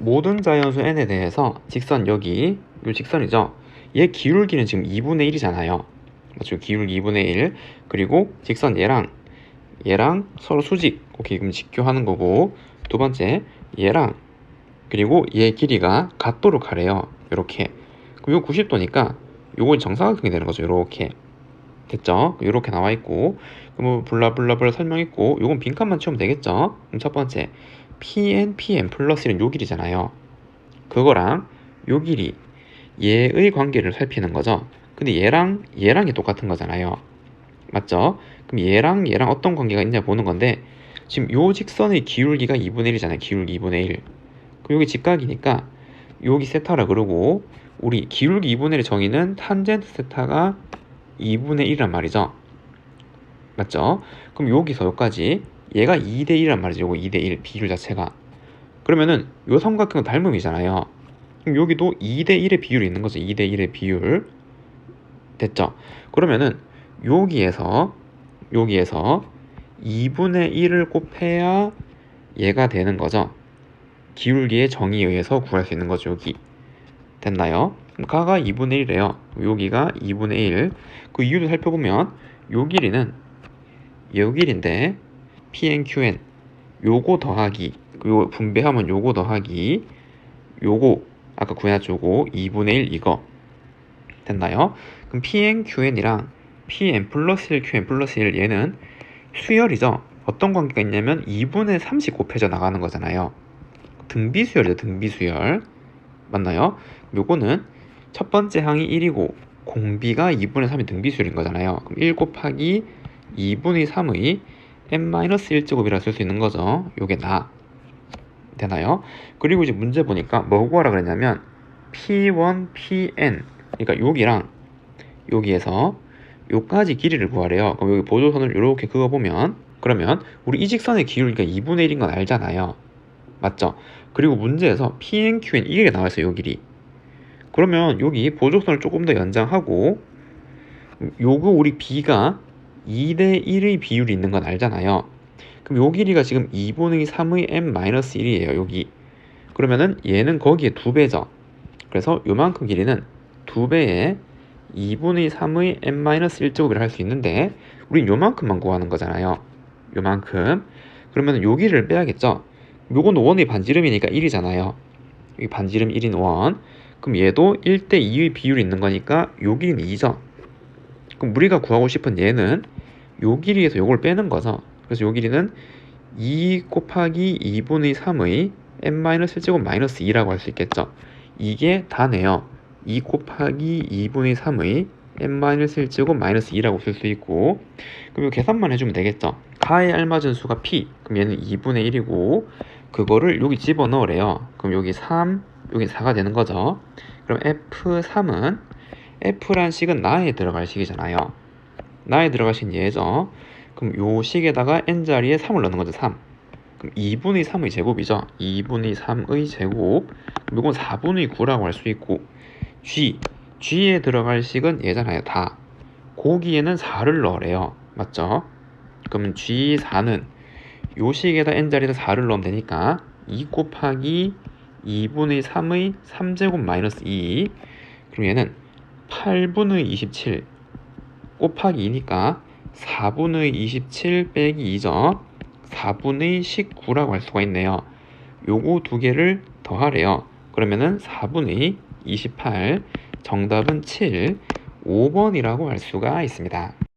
모든 자연수 n에 대해서 직선 여기 요 직선이죠. 얘 기울기는 지금 2분의 1이잖아요. 맞죠? 기울기 2분의 1 그리고 직선 얘랑 얘랑 서로 수직 오케이 그럼 직교하는 거고 두 번째 얘랑 그리고 얘 길이가 같도록 하래요. 이렇게 요 90도니까 요거 정사각형이 되는 거죠. 이렇게 됐죠? 이렇게 나와 있고 그럼 블라블라블라 설명했고 요건 빈칸만 치우면 되겠죠? 그럼 첫 번째 PN, PM 플러스 1은 요 길이잖아요. 그거랑 요 길이 얘의 관계를 살피는 거죠. 근데 얘랑 얘랑이 똑같은 거잖아요. 맞죠? 그럼 얘랑 얘랑 어떤 관계가 있냐 보는 건데 지금 요 직선의 기울기가 2분의 1이잖아요. 기울기 2분의 1. 그럼 여기 직각이니까 여기 세타라 그러고 우리 기울기 2분의 1의 정의는 탄젠트 세타가 2분의 1이란 말이죠. 맞죠? 그럼 여기서 여기까지 얘가 2대 1이란 말이죠. 요거 2대 1 비율 자체가. 그러면은 요 삼각형은 닮음이잖아요. 그럼 여기도 2대 1의 비율이 있는 거죠. 2대 1의 비율. 됐죠? 그러면은 여기에서 여기에서 2분의 1을 곱해야 얘가 되는 거죠. 기울기의 정의에 의해서 구할 수 있는 거죠. 여기. 됐나요? 가가 2분의 1이래요. 여기가 2분의 1. 그 이유를 살펴보면 요 길이는 요 길인데 PNQN 요거 더하기 요 분배하면 요거 더하기. 요거 아까 구해놨죠 요거. 2분의 1 이거. 됐나요? 그럼 PNQN이랑 PN 플러스 1 QN 플러스 1 얘는 수열이죠? 어떤 관계가 있냐면 2분의 30 곱해져 나가는 거잖아요. 등비수열이죠 등비수열. 맞나요? 요거는 첫 번째 항이 1이고 공비가 2분의 3이 등비수열인 거잖아요. 그럼 1 곱하기 2분의 3의 n-1제곱이라 쓸 수 있는 거죠. 요게 나. 되나요? 그리고 이제 문제 보니까 뭐 구하라 그랬냐면 P1, Pn 그러니까 여기랑 여기에서 요까지 길이를 구하래요. 그럼 여기 보조선을 이렇게 그어보면 그러면 우리 이 직선의 기울기가 2분의 1인 건 알잖아요. 맞죠? 그리고 문제에서 Pn, Qn 이게 나와 있어요. 요 길이. 그러면 여기 보조선을 조금 더 연장하고 요거 우리 B가 2대 1의 비율이 있는 건 알잖아요. 그럼 요 길이가 지금 2분의 3의 m-1이에요. 여기. 그러면은 얘는 거기에 두 배죠. 그래서 요만큼 길이는 두 배의 2분의 3의 m-1제곱이라 할 수 있는데 우린 요만큼만 구하는 거잖아요. 요만큼. 그러면 요 길이를 빼야겠죠. 요건 원의 반지름이니까 1이잖아요. 이 반지름 1인 원. 그럼 얘도 1대 2의 비율이 있는 거니까 요 길이는 2죠. 그럼 우리가 구하고 싶은 얘는 요 길이에서 요걸 빼는 거죠. 그래서 요 길이는 2 곱하기 2분의 3의 n-1제곱 마이너스 2라고 할 수 있겠죠. 이게 다네요. 2 곱하기 2분의 3의 n-1제곱 마이너스 2라고 쓸 수 있고 그럼 이 계산만 해주면 되겠죠. 가에 알맞은 수가 p 그럼 얘는 2분의 1이고 그거를 여기 집어넣으래요. 그럼 여기 3 여기 4가 되는 거죠. 그럼 f3은 f란 식은 나에 들어갈 식이잖아요. 나에 들어가신 예죠. 그럼 요 식에다가 n자리에 3을 넣는 거죠. 3. 그럼 2분의 3의 제곱이죠. 2분의 3의 제곱. 그럼 이건 4분의 9라고 할 수 있고 g. g에 들어갈 식은 얘잖아요. 다. 고기에는 4를 넣으래요. 맞죠? 그러면 g4는 요 식에다 n자리에다 4를 넣으면 되니까 2 곱하기 2분의 3의 3제곱 마이너스 2. 그럼 얘는 8분의 27 곱하기 2니까 4분의 27 빼기 2죠. 4분의 19라고 할 수가 있네요. 요거 두 개를 더하래요. 그러면은 4분의 28 정답은 7 5번이라고 할 수가 있습니다.